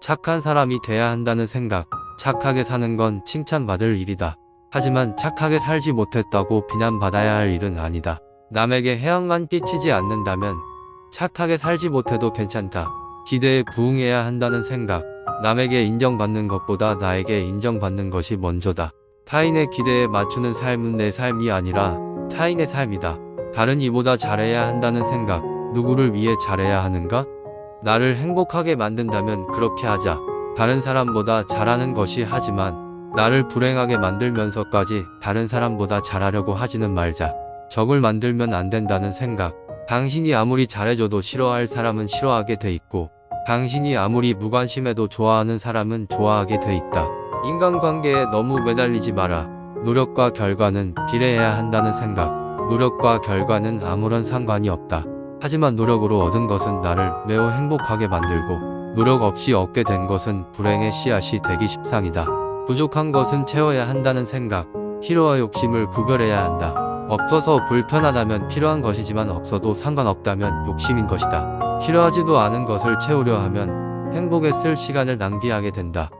착한 사람이 돼야 한다는 생각. 착하게 사는 건 칭찬받을 일이다. 하지만 착하게 살지 못했다고 비난받아야 할 일은 아니다. 남에게 해악만 끼치지 않는다면 착하게 살지 못해도 괜찮다. 기대에 부응해야 한다는 생각. 남에게 인정받는 것보다 나에게 인정받는 것이 먼저다. 타인의 기대에 맞추는 삶은 내 삶이 아니라 타인의 삶이다. 다른 이보다 잘해야 한다는 생각. 누구를 위해 잘해야 하는가? 나를 행복하게 만든다면 그렇게 하자. 다른 사람보다 잘하는 것이 하지만 나를 불행하게 만들면서까지 다른 사람보다 잘하려고 하지는 말자. 적을 만들면 안 된다는 생각. 당신이 아무리 잘해줘도 싫어할 사람은 싫어하게 돼 있고, 당신이 아무리 무관심해도 좋아하는 사람은 좋아하게 돼 있다. 인간관계에 너무 매달리지 마라. 노력과 결과는 비례해야 한다는 생각. 노력과 결과는 아무런 상관이 없다. 하지만 노력으로 얻은 것은 나를 매우 행복하게 만들고, 노력 없이 얻게 된 것은 불행의 씨앗이 되기 십상이다. 부족한 것은 채워야 한다는 생각. 필요와 욕심을 구별해야 한다. 없어서 불편하다면 필요한 것이지만 없어도 상관없다면 욕심인 것이다. 필요하지도 않은 것을 채우려 하면 행복에 쓸 시간을 낭비하게 된다.